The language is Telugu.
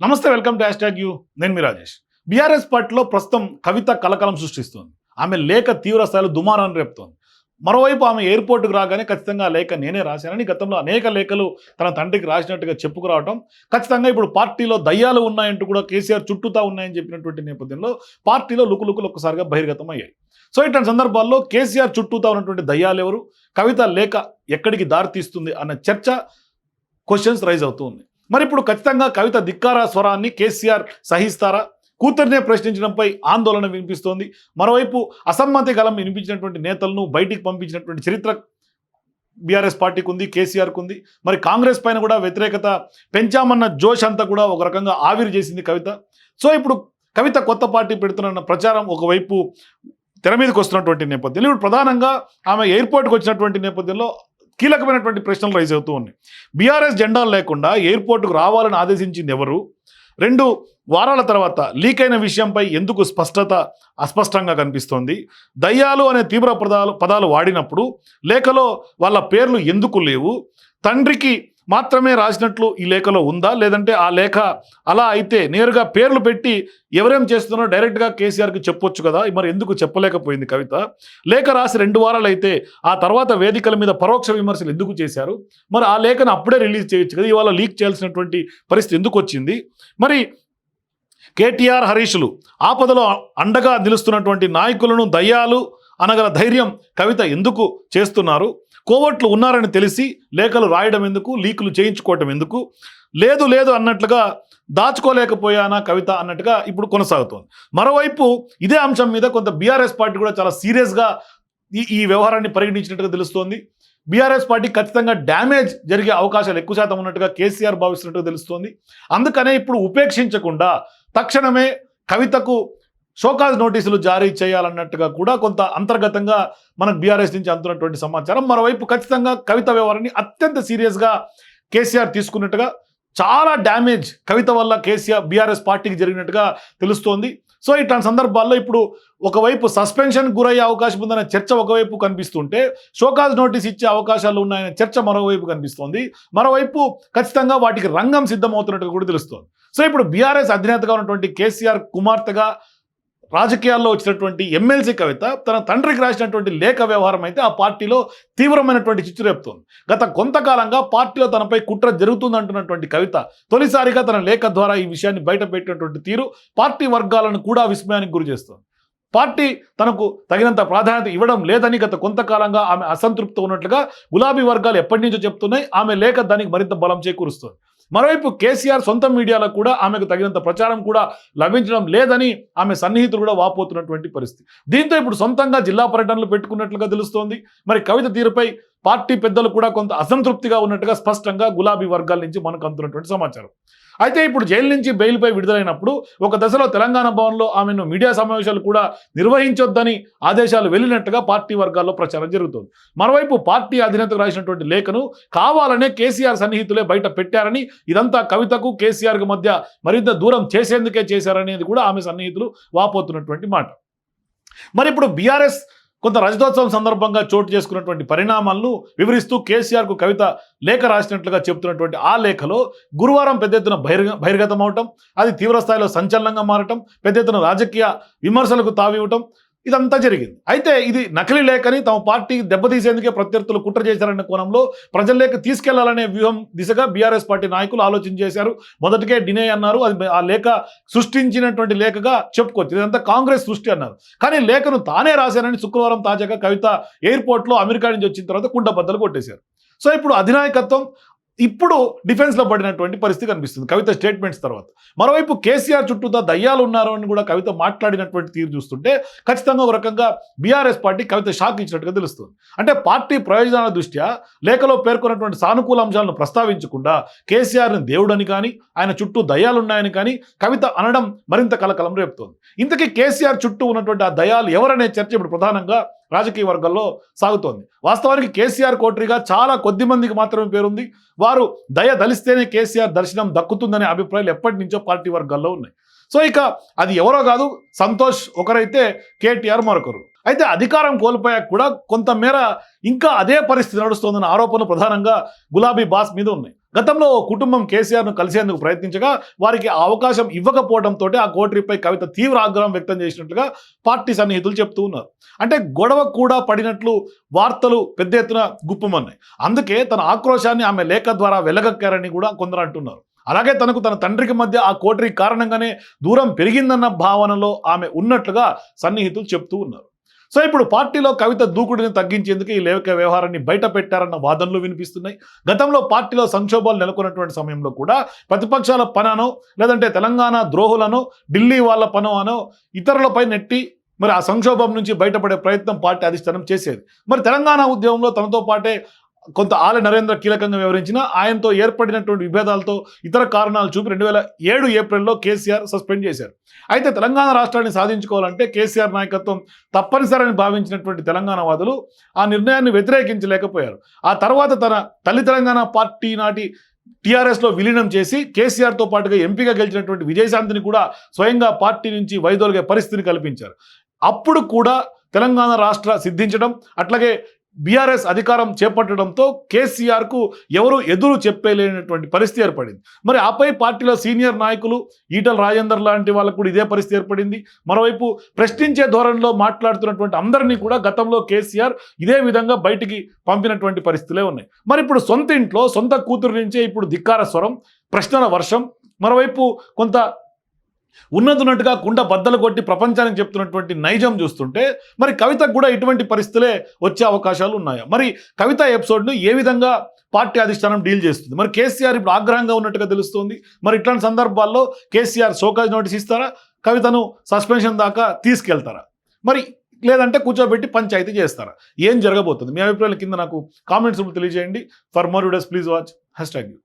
నమస్తే welcome to hashtag you. నేను మీ రాజేష్. బీఆర్ఎస్ పార్టీలో ప్రస్తుతం కవిత కలకలం సృష్టిస్తోంది. ఆమె లేఖ తీవ్ర స్థాయిలో దుమారాన్ని రేపుతోంది. మరోవైపు ఆమె ఎయిర్పోర్ట్కి రాగానే ఖచ్చితంగా లేఖ నేనే రాశానని గతంలో అనేక లేఖలు తన తండ్రికి రాసినట్టుగా చెప్పుకురావటం ఖచ్చితంగా ఇప్పుడు పార్టీలో దయ్యాలు ఉన్నాయంటూ కూడా కేసీఆర్ చుట్టూతా ఉన్నాయని చెప్పినటువంటి నేపథ్యంలో పార్టీలో లుకులుకులు ఒక్కసారిగా బహిర్గతం అయ్యాయి సో ఇట్లాంటి సందర్భాల్లో కేసీఆర్ చుట్టూతా ఉన్నటువంటి దయ్యాలు ఎవరు? కవిత లేఖ ఎక్కడికి దారితీస్తుంది అన్న చర్చ క్వశ్చన్స్ రైజ్ అవుతూ ఉంది మరి ఇప్పుడు ఖచ్చితంగా కవిత ధిక్కార స్వరాన్ని కేసీఆర్ సహిస్తారా? కూతురినే ప్రశ్నించడంపై ఆందోళన వినిపిస్తోంది. మరోవైపు అసమ్మతి గలం వినిపించినటువంటి నేతలను బయటికి పంపించినటువంటి చరిత్ర బీఆర్ఎస్ పార్టీకి ఉంది కేసీఆర్కి ఉంది. మరి కాంగ్రెస్ పైన కూడా వ్యతిరేకత పెంచామన్న జోష్ అంతా కూడా ఒక రకంగా ఆవిరి చేసింది కవిత. సో ఇప్పుడు కవిత కొత్త పార్టీ పెడుతున్న ప్రచారం ఒకవైపు తెర మీదకి వస్తున్నటువంటి నేపథ్యంలో ఇప్పుడు ప్రధానంగా ఆమె ఎయిర్పోర్ట్కి వచ్చినటువంటి నేపథ్యంలో కీలకమైనటువంటి ప్రశ్నలు రైజ్ అవుతూ ఉన్నాయి. బీఆర్ఎస్ జెండాలు లేకుండా ఎయిర్పోర్టుకు రావాలని ఆదేశించింది ఎవరు? రెండు వారాల తర్వాత లీక్ అయిన విషయంపై ఎందుకు స్పష్టత అస్పష్టంగా కనిపిస్తోంది? దయ్యాలు అనే తీవ్ర పదాలు పదాలు వాడినప్పుడు లేఖలో వాళ్ళ పేర్లు ఎందుకు లేవు? తండ్రికి మాత్రమే రాసినట్లు ఈ లేఖలో ఉందా? లేదంటే ఆ లేఖ అలా అయితే నేరుగా పేర్లు పెట్టి ఎవరేం చేస్తున్నారో డైరెక్ట్గా కేసీఆర్కి చెప్పొచ్చు కదా? మరి ఎందుకు చెప్పలేకపోయింది కవిత? లేఖ రాసి రెండు వారాలు అయితే ఆ తర్వాత వేదికల మీద పరోక్ష విమర్శలు ఎందుకు చేశారు? మరి ఆ లేఖను అప్పుడే రిలీజ్ చేయొచ్చు కదా? ఇవాళ లీక్ చేయాల్సినటువంటి పరిస్థితి ఎందుకు వచ్చింది? మరి కేటీఆర్ హరీషులు ఆపదలో అండగా నిలుస్తున్నటువంటి నాయకులను దయ్యాలు అనగల ధైర్యం కవిత ఎందుకు చేస్తున్నారు? కోవట్లు ఉన్నారని తెలిసి లేఖలు రాయడం ఎందుకు? లీకులు చేయించుకోవటం ఎందుకు? లేదు లేదు అన్నట్లుగా దాచుకోలేకపోయానా కవిత అన్నట్టుగా ఇప్పుడు కొనసాగుతోంది. మరోవైపు ఇదే అంశం మీద కొంత బీఆర్ఎస్ పార్టీ కూడా చాలా సీరియస్గా ఈ ఈ వ్యవహారాన్ని పరిగణించినట్టుగా తెలుస్తోంది. బీఆర్ఎస్ పార్టీ ఖచ్చితంగా డ్యామేజ్ జరిగే అవకాశాలు ఎక్కువ శాతం ఉన్నట్టుగా కేసీఆర్ భావిస్తున్నట్టుగా తెలుస్తోంది. అందుకనే ఇప్పుడు ఉపేక్షించకుండా తక్షణమే కవితకు షోకాజ్ నోటీసులు జారీ చేయాలన్నట్టుగా కూడా కొంత అంతర్గతంగా మనకు బీఆర్ఎస్ నుంచి అందుతున్నటువంటి సమాచారం. మరోవైపు ఖచ్చితంగా కవిత వ్యవహారాన్ని అత్యంత సీరియస్గా కేసీఆర్ తీసుకున్నట్టుగా చాలా డ్యామేజ్ కవిత వల్ల కేసీఆర్ బీఆర్ఎస్ పార్టీకి జరిగినట్టుగా తెలుస్తోంది. సో ఇట్లాంటి సందర్భాల్లో ఇప్పుడు ఒకవైపు సస్పెన్షన్ గురయ్యే అవకాశం ఉందనే చర్చ ఒకవైపు కనిపిస్తుంటే షోకాజ్ నోటీస్ ఇచ్చే అవకాశాలు ఉన్నాయనే చర్చ మరోవైపు కనిపిస్తోంది. మరోవైపు ఖచ్చితంగా వాటికి రంగం సిద్ధమవుతున్నట్టుగా కూడా తెలుస్తోంది. సో ఇప్పుడు బీఆర్ఎస్ అధినేతగా ఉన్నటువంటి కేసీఆర్ కుమార్తెగా రాజకీయాల్లో వచ్చినటువంటి ఎమ్మెల్సీ కవిత తన తండ్రికి రాసినటువంటి లేఖ వ్యవహారం అయితే ఆ పార్టీలో తీవ్రమైనటువంటి చిచ్చు రేపుతోంది. గత కొంతకాలంగా పార్టీలో తనపై కుట్ర జరుగుతుందంటున్నటువంటి కవిత తొలిసారిగా తన లేఖ ద్వారా ఈ విషయాన్ని బయటపెట్టినటువంటి తీరు పార్టీ వర్గాలను కూడా విస్మయానికి గురి చేస్తోంది. పార్టీ తనకు తగినంత ప్రాధాన్యత ఇవ్వడం లేదని గత కొంతకాలంగా ఆమె అసంతృప్తి ఉన్నట్లుగా గులాబీ వర్గాలు ఎప్పటి నుంచో చెప్తున్నాయి. ఆమె లేఖ దానికి మరింత బలం చేకూరుస్తుంది. మరోవైపు కేసీఆర్ సొంత మీడియాలో కూడా ఆమెకు తగినంత ప్రచారం కూడా లభించడం లేదని ఆమె సన్నిహితులు కూడా వాపోతున్నటువంటి పరిస్థితి. దీంతో ఇప్పుడు సొంతంగా జిల్లా పర్యటనలు పెట్టుకున్నట్లుగా తెలుస్తోంది. మరి కవిత తీరుపై పార్టీ పెద్దలు కూడా కొంత అసంతృప్తిగా ఉన్నట్టుగా స్పష్టంగా గులాబీ వర్గాల నుంచి మనకు అందుతున్నటువంటి సమాచారం. అయితే ఇప్పుడు జైలు నుంచి బెయిల్పై విడుదలైనప్పుడు ఒక దశలో తెలంగాణ భవన్లో ఆమెను మీడియా సమావేశాలు కూడా నిర్వహించొద్దని ఆదేశాలు వెళ్ళినట్టుగా పార్టీ వర్గాల్లో ప్రచారం జరుగుతోంది. మరోవైపు పార్టీ అధినేతకు రాసినటువంటి లేఖను కావాలనే కేసీఆర్ సన్నిహితులే బయట పెట్టారని ఇదంతా కవితకు కేసీఆర్కు మధ్య మరింత దూరం చేసేందుకే చేశారనేది కూడా ఆమె సన్నిహితులు వాపోతున్నటువంటి మాట. మరి ఇప్పుడు బీఆర్ఎస్ కొంత రజతోత్సవం సందర్భంగా చోటు చేసుకున్నటువంటి పరిణామాలను వివరిస్తూ కేసీఆర్కు కవిత లేఖ రాసినట్లుగా చెబుతున్నటువంటి ఆ లేఖలో గురువారం పెద్ద ఎత్తున బహిర్గ బహిర్గతం అవటం అది తీవ్రస్థాయిలో సంచలనంగా మారటం పెద్ద ఎత్తున రాజకీయ విమర్శలకు తావివ్వటం ఇదంతా జరిగింది. అయితే ఇది నకిలీ లేఖని తమ పార్టీ దెబ్బతీసేందుకే ప్రత్యర్థులు కుట్ర చేశారనే కోణంలో ప్రజల్లోకి తీసుకెళ్ళాలనే వ్యూహం దిశగా బీఆర్ఎస్ పార్టీ నాయకులు ఆలోచన చేశారు. మొదటికే డినే అన్నారు. అది ఆ లేఖ సృష్టించినటువంటి లేఖగా చెప్పుకోవచ్చు. ఇదంతా కాంగ్రెస్ సృష్టి అన్నారు. కానీ లేఖను తానే రాశారని శుక్రవారం తాజాగా కవిత ఎయిర్పోర్ట్లో అమెరికా నుంచి వచ్చిన తర్వాత కుండబద్దలు కొట్టేశారు. సో ఇప్పుడు అధినాయకత్వం ఇప్పుడు డిఫెన్స్లో పడినటువంటి పరిస్థితి కనిపిస్తుంది. కవిత స్టేట్మెంట్స్ తర్వాత. మరోవైపు కేసీఆర్ చుట్టూతా దయ్యాలు ఉన్నారు అని కూడా కవిత మాట్లాడినటువంటి తీరు చూస్తుంటే ఖచ్చితంగా ఒక రకంగా బీఆర్ఎస్ పార్టీ కవిత షాక్ ఇచ్చినట్టుగా తెలుస్తుంది. అంటే పార్టీ ప్రయోజనాల దృష్ట్యా లేఖలో పేర్కొన్నటువంటి సానుకూల అంశాలను ప్రస్తావించకుండా కేసీఆర్ని దేవుడని కానీ ఆయన చుట్టూ దయ్యాలున్నాయని కానీ కవిత అనడం మరింత కలకలం రేపుతోంది. ఇంతకీ కేసీఆర్ చుట్టూ ఉన్నటువంటి ఆ దయాలు ఎవరనే చర్చ ఇప్పుడు ప్రధానంగా రాజకీయ వర్గాల్లో సాగుతోంది. వాస్తవానికి కేసీఆర్ కోటరీగా చాలా కొద్ది మందికి మాత్రమే పేరుంది. వారు దయ దలిస్తేనే కేసీఆర్ దర్శనం దక్కుతుందనే అభిప్రాయాలు ఎప్పటి నుంచో పార్టీ వర్గాల్లో ఉన్నాయి. సో ఇక అది ఎవరో కాదు సంతోష్ ఒకరైతే కేటీఆర్ మరొకరు. అయితే అధికారం కోల్పోయాక కూడా కొంతమేర ఇంకా అదే పరిస్థితి నడుస్తోందన్న ఆరోపణలు ప్రధానంగా గులాబీ బాస్ మీద ఉన్నాయి. గతంలో ఓ కుటుంబం కేసీఆర్ను కలిసేందుకు ప్రయత్నించగా వారికి అవకాశం ఇవ్వకపోవడంతో ఆ కోటరీపై కవిత తీవ్ర ఆగ్రహం వ్యక్తం చేసినట్లుగా పార్టీ సన్నిహితులు చెప్తూ ఉన్నారు. అంటే గొడవ కూడా పడినట్లు వార్తలు పెద్ద ఎత్తున గుప్పమన్నాయి. అందుకే తన ఆక్రోశాన్ని ఆమె లేఖ ద్వారా వెలగక్కారని కూడా కొందరు అంటున్నారు. అలాగే తనకు తన తండ్రికి మధ్య ఆ కోటరీ కారణంగానే దూరం పెరిగిందన్న భావనలో ఆమె ఉన్నట్లుగా సన్నిహితులు చెప్తూ ఉన్నారు. సో ఇప్పుడు పార్టీలో కవిత దూకుడిని తగ్గించేందుకు ఈ లేవక వ్యవహారాన్ని బయట పెట్టారన్న వాదనలు వినిపిస్తున్నాయి. గతంలో పార్టీలో సంక్షోభాలు నెలకొన్నటువంటి సమయంలో కూడా ప్రతిపక్షాల పననో లేదంటే తెలంగాణ ద్రోహులను ఢిల్లీ వాళ్ళ పను అనో ఇతరులపై నెట్టి మరి ఆ సంక్షోభం నుంచి బయటపడే ప్రయత్నం పార్టీ అధిష్టానం చేసేది. మరి తెలంగాణ ఉద్యమంలో తనతో పాటే కొంత ఆల నరేంద్ర కీలకంగా వివరించిన ఆయనతో ఏర్పడినటువంటి విభేదాలతో ఇతర కారణాలు చూపి రెండు వేల ఏడు ఏప్రిల్లో కేసీఆర్ సస్పెండ్ చేశారు. అయితే తెలంగాణ రాష్ట్రాన్ని సాధించుకోవాలంటే కేసీఆర్ నాయకత్వం తప్పనిసరని భావించినటువంటి తెలంగాణవాదులు ఆ నిర్ణయాన్ని వ్యతిరేకించలేకపోయారు. ఆ తర్వాత తన తల్లి తెలంగాణ పార్టీ నాటి టీఆర్ఎస్లో విలీనం చేసి కేసీఆర్తో పాటుగా ఎంపీగా గెలిచినటువంటి విజయశాంతిని కూడా స్వయంగా పార్టీ నుంచి వైదొలిగే పరిస్థితిని కల్పించారు. అప్పుడు కూడా తెలంగాణ రాష్ట్ర సిద్ధించడం అట్లాగే బీఆర్ఎస్ అధికారం చేపట్టడంతో కేసీఆర్కు ఎవరు ఎదురు చెప్పలేనటువంటి పరిస్థితి ఏర్పడింది. మరి ఆపై పార్టీలో సీనియర్ నాయకులు ఈటల రాజేందర్ లాంటి వాళ్ళకు కూడా ఇదే పరిస్థితి ఏర్పడింది. మరోవైపు ప్రశ్నించే ధోరణిలో మాట్లాడుతున్నటువంటి అందరినీ కూడా గతంలో కేసీఆర్ ఇదే విధంగా బయటికి పంపినటువంటి పరిస్థితులే ఉన్నాయి. మరి ఇప్పుడు సొంత ఇంట్లో సొంత కూతురు నుంచే ఇప్పుడు ధిక్కార స్వరం ప్రశ్నల వర్షం మరోవైపు కొంత ఉన్నదున్నట్టుగా కుండ బద్దలు కొట్టి ప్రపంచానికి చెప్తున్నటువంటి నైజం చూస్తుంటే మరి కవితకు కూడా ఇటువంటి పరిస్థితులే వచ్చే అవకాశాలు ఉన్నాయా? మరి కవిత ఎపిసోడ్ను ఏ విధంగా పార్టీ అధిష్టానం డీల్ చేస్తుంది? మరి కేసీఆర్ ఇప్పుడు ఆగ్రహంగా ఉన్నట్టుగా తెలుస్తుంది. మరి ఇట్లాంటి సందర్భాల్లో కేసీఆర్ సోకాజ్ నోటీస్ ఇస్తారా? కవితను సస్పెన్షన్ దాకా తీసుకెళ్తారా? మరి లేదంటే కూర్చోబెట్టి పంచాయతీ చేస్తారా? ఏం జరగబోతుంది? మీ అభిప్రాయాల కింద నాకు కామెంట్స్ తెలియజేయండి. For more updates please watch. Hashtag you.